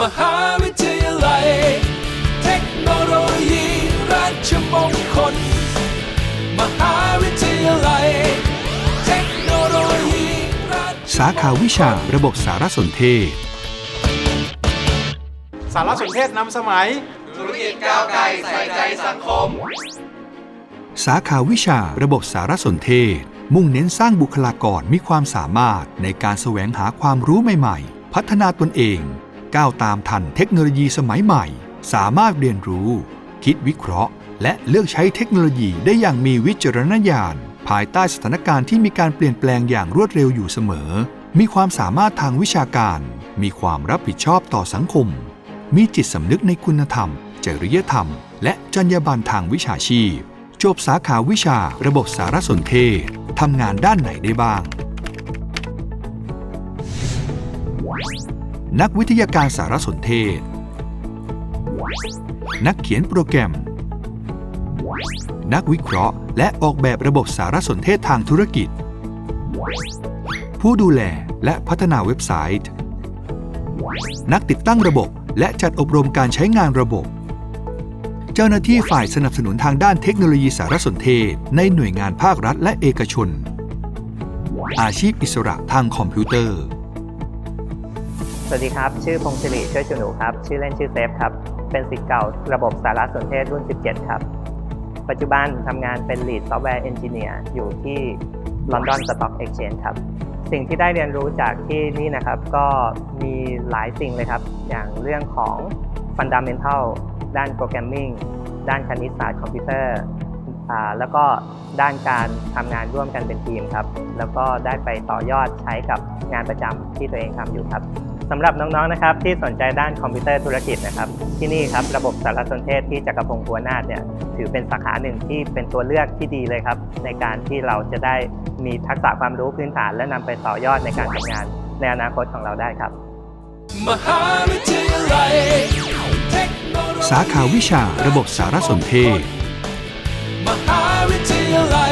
มหาวิทยาลัย เทคโนโลยีราชมงคล มหาวิทยาลัย เทคโนโลยีราชสาขาวิชาระบบสารสนเทศ สารสนเทศนำสมัย ธุรกิจก้าวไกลใส่ใจสังคม สาขาวิชาระบบสารสนเทศ มุ่งเน้นสร้างบุคลากรมีความสามารถในการแสวงหาความรู้ใหม่ ๆ พัฒนาตนเอง ก้าวตามทันเทคโนโลยีสมัยใหม่ สามารถเรียนรู้ คิดวิเคราะห์ และเลือกใช้เทคโนโลยีได้อย่างมีวิจารณญาณ ภายใต้สถานการณ์ที่มีการเปลี่ยนแปลงอย่างรวดเร็วอยู่เสมอ มีความสามารถทางวิชาการ มีความรับผิดชอบต่อสังคม มีจิตสำนึกในคุณธรรม จริยธรรม และจรรยาบรรณทางวิชาชีพ จบสาขาวิชาระบบสารสนเทศทำงานด้านไหนได้บ้าง นักวิทยาการสารสนเทศ นักเขียนโปรแกรม นักวิเคราะห์ และออกแบบระบบสารสนเทศทางธุรกิจ ผู้ดูแลและพัฒนาเว็บไซต์ นักติดตั้งระบบและจัดอบรมการใช้งานระบบ เจ้าหน้าที่ฝ่ายสนับสนุนทางด้านเทคโนโลยีสารสนเทศ ในหน่วยงานภาครัฐและเอกชน อาชีพอิสระทางคอมพิวเตอร์ วัสดีครับ ชื่อพงศิริช่วยชูหนูครับ ชื่อเล่นชื่อเซฟครับ เป็นศิษย์เก่าระบบสารสนเทศรุ่น 17 ครับ ปัจจุบันทำงานเป็น Lead Software Engineer อยู่ที่ London Stock Exchange ครับ สิ่งที่ได้เรียนรู้จากที่นี่นะครับ ก็มีหลายสิ่งเลยครับ อย่างเรื่องของ Fundamental ด้านโปรแกรมมิ่งด้านคณิตศาสตร์คอมพิวเตอร์แล้วก็ด้านการทำงานร่วมกันเป็นทีมครับ แล้วก็ได้ไปต่อยอดใช้กับงานประจำที่ตัวเองทำอยู่ครับ สำหรับน้องๆนะครับที่สนใจด้านคอมพิวเตอร์ธุรกิจนะครับที่นี่ครับระบบสารสนเทศที่จักรพงศ์พัวนาถเนี่ยถือเป็นสาขาหนึ่งที่เป็นตัวเลือกที่ดีเลยครับ ในการที่เราจะได้มีทักษะความรู้พื้นฐาน และนำไปต่อยอดในการทำงาน ในอนาคตของเราได้ครับ มหาวิทยาลัยเทคโนโลยีสาขาวิชาระบบสารสนเทศ มหาวิทยาลัย